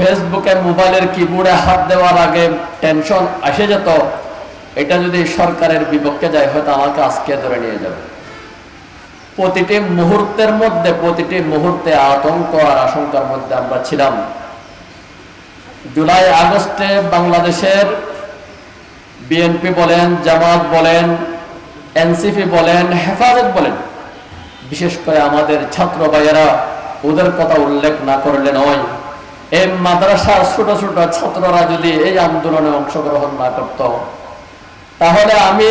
ফেসবুকে মোবাইলের কিবোর্ডে হাত দেওয়ার আগে টেনশন আসে যেত। এটা যদি সরকারের বিপক্ষে যায়, হয়তো আমাকে আজকে ধরে নিয়ে যাবে। প্রতিটি মুহূর্তের মধ্যে, প্রতিটি মুহূর্তে আতঙ্ক আর আশঙ্কার মধ্যে আমরা ছিলাম। জুলাই, আগস্টে বাংলাদেশের বিএনপি বলেন, জামাত বলেন, এনসিপি বলেন, হেফাজত বলেন, বিশেষ করে আমাদের ছাত্র ভাইয়েরা, ওদের কথা উল্লেখ না করলে নয়। এই মাদ্রাসার ছোট ছোট ছাত্ররা যদি এই আন্দোলনে অংশগ্রহণ না করত, তাহলে আমি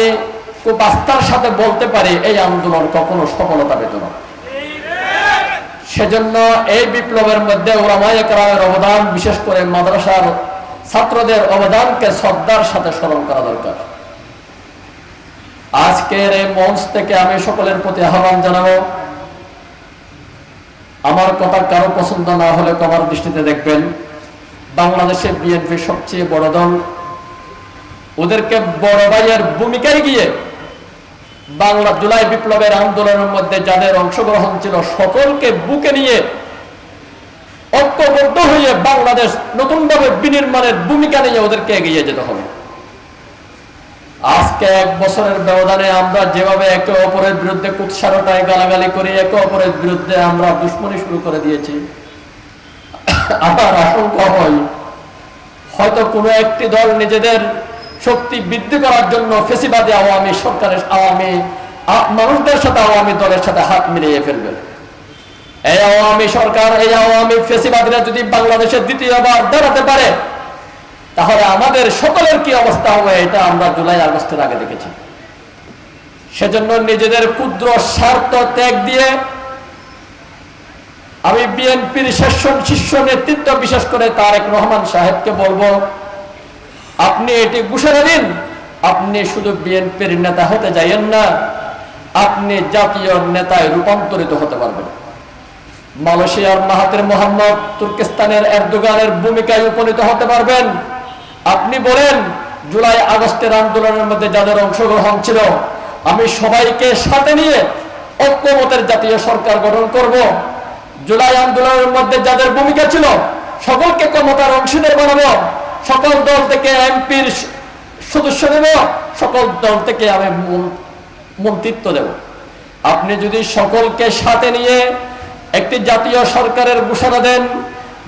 খুব আস্থার সাথে বলতে পারি এই আন্দোলন কখনো সফলতা পেত না। সেজন্য এই বিপ্লবের মধ্যে একরামের অবদান, বিশেষ করে মাদ্রাসার ছাত্রদের অবদানকে শ্রদ্ধার সাথে স্মরণ করা দরকার। আজকের এই মঞ্চ থেকে আমি সকলের প্রতি আহ্বান জানাব আমার কথা কারও পছন্দ না হলে কমার দৃষ্টিতে দেখবেন, বাংলাদেশের বিএনপি সবচেয়ে বড় দল। ওদেরকে বড় ভাইয়ের ভূমিকায় গিয়ে বাংলা জুলাই বিপ্লবের আন্দোলনের মধ্যে যাদের অংশগ্রহণ ছিল সকলকে বুকে নিয়ে ঐক্যবদ্ধ হয়ে বাংলাদেশ নতুনভাবে বিনির্মাণের ভূমিকা নিয়ে ওদেরকে এগিয়ে যেতে হবে। আজকে এক বছরের ব্যবধানে আমরা যেভাবে একে অপরের বিরুদ্ধে কুৎসারটায় গালাগালি করি, একে অপরের বিরুদ্ধে আমরা দুশ্মনী শুরু করে দিয়েছি। আমার আশঙ্কা হয়, হয়তো কোনো একটি দল নিজেদের শক্তি বৃদ্ধি করার জন্য ফেসিবাদী আওয়ামী সরকারের আওয়ামী মানুষদের সাথে আওয়ামী দলের সাথে হাত মিলিয়ে ফেলবে। এই আওয়ামী সরকার, এই আওয়ামী ফেসিবাদীরা যদি বাংলাদেশের দ্বিতীয়বার দাঁড়াতে পারে তাহলে আমাদের সকলের কি অবস্থা হবে? এটা আমরা জুলাই আগস্টের আগে দেখেছি। সেজন্য নিজেদের ক্ষুদ্র স্বার্থ ত্যাগ দিয়ে আমি বিএনপির শীর্ষ শীর্ষ নেতৃত্ব, বিশেষ করে তারেক রহমান সাহেবকে বলব, আপনি এটি ঘোষণা দিন, আপনি শুধু বিএনপির নেতা হতে যাইয়েন না, আপনি জাতীয় নেতায় রূপান্তরিত হতে পারবেন। মালয়েশিয়ার মাহাতের মোহাম্মদ তুর্কিস্তানের এরদোগানের ভূমিকায় উপনীত হতে পারবেন। আপনি বলেন, জুলাই আগস্টের আন্দোলনের মধ্যে যাদের অংশগ্রহণ ছিল, আমি সবাইকে সাথে নিয়ে ঐক্যমতের জাতীয় সরকার গঠন করব। জুলাই আন্দোলনের মধ্যে যাদের ভূমিকা ছিল, সকলকে ক্ষমতার অংশীদার বানাবো। সকল দল থেকে এমপির সদস্য দেব সকল দল থেকে আমি মন- মন্ত্রিত্ব দেব। আপনি যদি সকলকে সাথে নিয়ে একটি জাতীয় সরকারের ঘোষণা দেন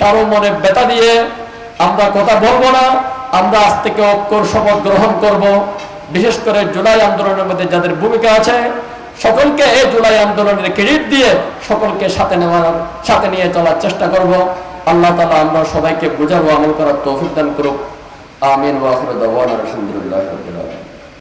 কারও মনে ব্যথা দিয়ে আমরা কথা বলব না, আমরা আজ থেকে ঐক্যর শপথ গ্রহণ করব। বিশেষ করে জুলাই আন্দোলনের মধ্যে যাদের ভূমিকা আছে, সকলকে এই জুলাই আন্দোলনের ক্রেডিট দিয়ে সকলকে সাথে নেওয়ার, সাথে নিয়ে চলার চেষ্টা করব। আল্লাহ তালা আমরা সবাইকে বোঝাবো, আমল করার তৌফিক দান করুক। আমিন আলহামদুলিল্লাহ